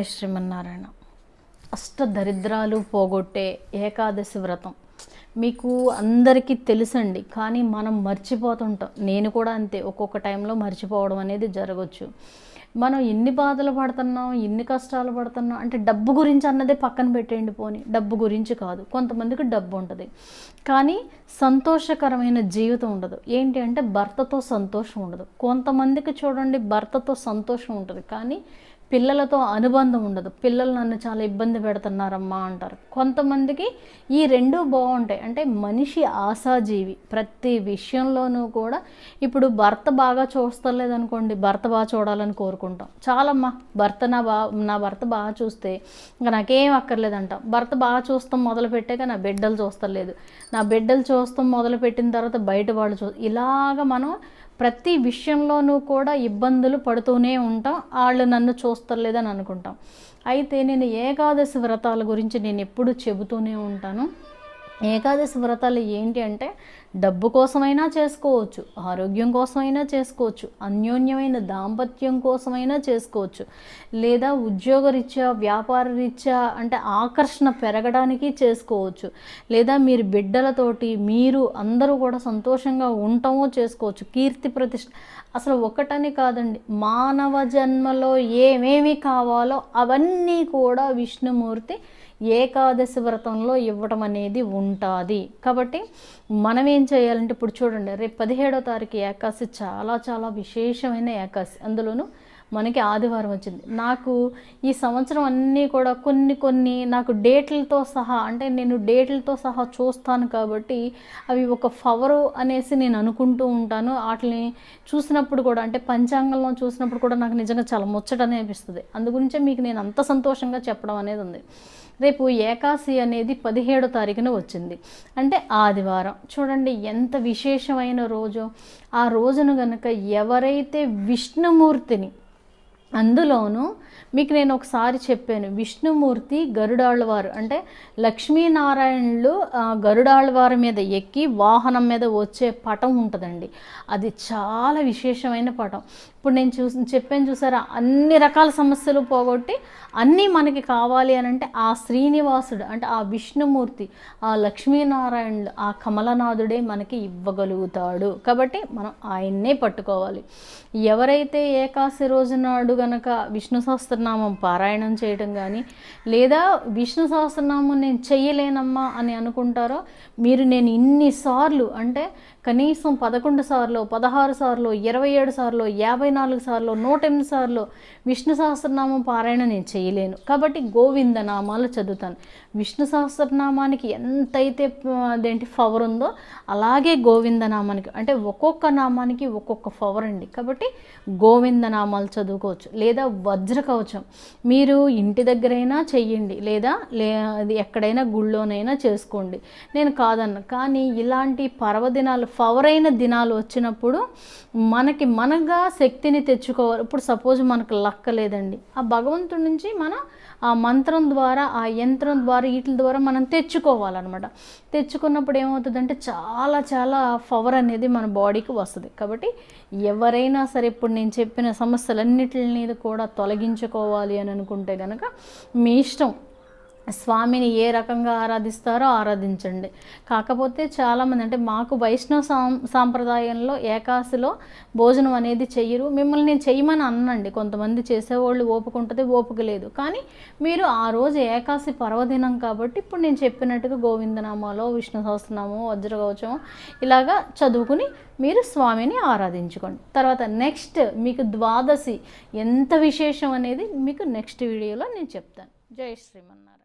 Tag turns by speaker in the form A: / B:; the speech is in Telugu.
A: జయ శ్రీమన్నారాయణ. అష్ట దరిద్రాలు పోగొట్టే ఏకాదశి వ్రతం. మీకు అందరికీ తెలుసండి కానీ మనం మర్చిపోతుంటాం. నేను కూడా అంతే ఒక్కొక్క టైంలో మర్చిపోవడం అనేది జరగచ్చు. మనం ఎన్ని బాధలు పడుతున్నాం ఎన్ని కష్టాలు పడుతున్నాం అంటే డబ్బు గురించి అన్నదే పక్కన పెట్టేయండి పోని. డబ్బు గురించి కాదు కొంతమందికి డబ్బు ఉంటుంది. కానీ సంతోషకరమైన జీవితం ఉండదు. ఏంటి అంటే భర్తతో సంతోషం ఉండదు. కొంతమందికి చూడండి భర్తతో సంతోషం ఉంటుంది కానీ పిల్లలతో అనుబంధం ఉండదు. పిల్లలు నన్ను చాలా ఇబ్బంది పెడుతున్నారమ్మా అంటారు. కొంతమందికి ఈ రెండు బాగుంటాయి. అంటే మనిషి ఆశాజీవి. ప్రతి విషయంలోనూ కూడా ఇప్పుడు భర్త బాగా చూస్తలేదనుకోండి భర్త బాగా చూడాలని కోరుకుంటాం. చాలమ్మా భర్త నా బా నా భర్త బాగా చూస్తే ఇంకా నాకేం అక్కర్లేదంటాం. భర్త బాగా చూస్తాం మొదలు పెట్టాక నా బిడ్డలు చూస్తలేదు. నా బిడ్డలు చూస్తాం మొదలు పెట్టిన తర్వాత బయట వాళ్ళు చూ ఇలాగ మనం ప్రతి విషయంలోనూ కూడా ఇబ్బందులు పడుతూనే ఉంటాం. వాళ్ళు నన్ను చూస్తలేదని అనుకుంటాం. అయితే నేను ఏకాదశి వ్రతాల గురించి నేను ఎప్పుడు చెబుతూనే ఉంటాను. ఏకాదశి వ్రతాలు ఏంటి అంటే డబ్బు కోసమైనా చేసుకోవచ్చు ఆరోగ్యం కోసమైనా చేసుకోవచ్చు అన్యోన్యమైన దాంపత్యం కోసమైనా చేసుకోవచ్చు లేదా ఉద్యోగరీత్యా వ్యాపార రీత్యా అంటే ఆకర్షణ పెరగడానికి చేసుకోవచ్చు లేదా మీరు బిడ్డలతోటి మీరు అందరూ కూడా సంతోషంగా ఉండటమో చేసుకోవచ్చు. కీర్తి ప్రతిష్ట అసలు ఒకటని కాదండి. మానవ జన్మలో ఏమేమి కావాలో అవన్నీ కూడా విష్ణుమూర్తి ఏకాదశి వ్రతంలో ఇవ్వటం అనేది ఉంటుంది. కాబట్టి మనం ఏం చేయాలంటే ఇప్పుడు చూడండి రేపు పదిహేడో తారీఖు ఏకాదశి చాలా చాలా విశేషమైన ఏకాదశి అందులోనూ మనకి ఆదివారం వచ్చింది. నాకు ఈ సంవత్సరం అన్నీ కూడా కొన్ని కొన్ని నాకు డేట్లతో సహా అంటే నేను డేట్లతో సహా చూస్తాను కాబట్టి అవి ఒక ఫవరు అనేసి నేను అనుకుంటూ ఉంటాను. వాటిని చూసినప్పుడు కూడా అంటే పంచాంగంలో చూసినప్పుడు కూడా నాకు నిజంగా చాలా ముచ్చట అనిపిస్తుంది. అందుగురించే మీకు నేను అంత సంతోషంగా చెప్పడం అనేది ఉంది. రేపు ఏకాశి అనేది పదిహేడో తారీఖున వచ్చింది. అంటే ఆదివారం. చూడండి ఎంత విశేషమైన రోజు. ఆ రోజును గనక ఎవరైతే విష్ణుమూర్తిని అందులోనూ మీకు నేను ఒకసారి చెప్పాను విష్ణుమూర్తి గరుడాళ్ళవారు. అంటే లక్ష్మీనారాయణులు గరుడాళ్ళవారి మీద ఎక్కి వాహనం మీద వచ్చే పటం ఉంటుందండి. అది చాలా విశేషమైన పటం. ఇప్పుడు నేను చూసి చెప్పాను చూసారా అన్ని రకాల సమస్యలు పోగొట్టి అన్నీ మనకి కావాలి అని అంటే ఆ శ్రీనివాసుడు అంటే ఆ విష్ణుమూర్తి ఆ లక్ష్మీనారాయణుడు ఆ కమలనాథుడే మనకి ఇవ్వగలుగుతాడు. కాబట్టి మనం ఆయన్నే పట్టుకోవాలి. ఎవరైతే ఏకాశి రోజు నాడు గనక విష్ణు సహస్రనామం పారాయణం చేయడం కానీ లేదా విష్ణు సహస్రనామం నేను చెయ్యలేనమ్మా అని అనుకుంటారో మీరు నేను ఇన్నిసార్లు అంటే కనీసం పదకొండు సార్లు పదహారు సార్లు ఇరవై ఏడు సార్లు యాభై నాలుగు సార్లు నూట ఎనిమిది సార్లు విష్ణు సహస్రనామం పారాయణ నేను చేయలేను. కాబట్టి గోవింద నామాలు చదువుతాను. విష్ణు సహస్రనామానికి ఎంతైతే అదేంటి పవర్ ఉందో అలాగే గోవింద నామానికి అంటే ఒక్కొక్క నామానికి ఒక్కొక్క పవర్ అండి. కాబట్టి గోవింద నామాలు చదువుకోవచ్చు. లేదా వజ్ర కవచం మీరు ఇంటి దగ్గరైనా చెయ్యండి. లేదా లే అది ఎక్కడైనా గుళ్ళోనైనా చేసుకోండి. నేను కాదన్న. కానీ ఇలాంటి పర్వదినాలు పవర్ అయిన దినాలు వచ్చినప్పుడు మనకి మనగా శక్తిని తెచ్చుకోవాలి. ఇప్పుడు సపోజ్ మనకు లక్క లేదండి. ఆ భగవంతుడి నుంచి మన ఆ మంత్రం ద్వారా ఆ యంత్రం ద్వారా వీటి ద్వారా మనం తెచ్చుకోవాలన్నమాట. తెచ్చుకున్నప్పుడు ఏమవుతుందంటే చాలా చాలా పవర్ అనేది మన బాడీకి వస్తుంది. కాబట్టి ఎవరైనా సరే ఇప్పుడు నేను చెప్పిన సమస్యలన్నిటిని కూడా తొలగించుకోవాలి అని అనుకుంటే కనుక మీ ఇష్టం స్వామిని ఏ రకంగా ఆరాధిస్తారో ఆరాధించండి. కాకపోతే చాలామంది అంటే మాకు వైష్ణవ సాం సాంప్రదాయంలో ఏకాశిలో భోజనం అనేది చెయ్యరు. మిమ్మల్ని నేను చెయ్యమని అన్నండి. కొంతమంది చేసేవాళ్ళు ఓపిక ఉంటుంది ఓపిక లేదు. కానీ మీరు ఆ రోజు ఏకాశి పర్వదినం కాబట్టి ఇప్పుడు నేను చెప్పినట్టుగా గోవిందనామాలో విష్ణు సహస్రనామం వజ్రగౌచం ఇలాగా చదువుకుని మీరు స్వామిని ఆరాధించుకోండి. తర్వాత నెక్స్ట్ మీకు ద్వాదశి ఎంత విశేషం అనేది మీకు నెక్స్ట్ వీడియోలో నేను చెప్తాను. జై శ్రీమన్నారాయణ.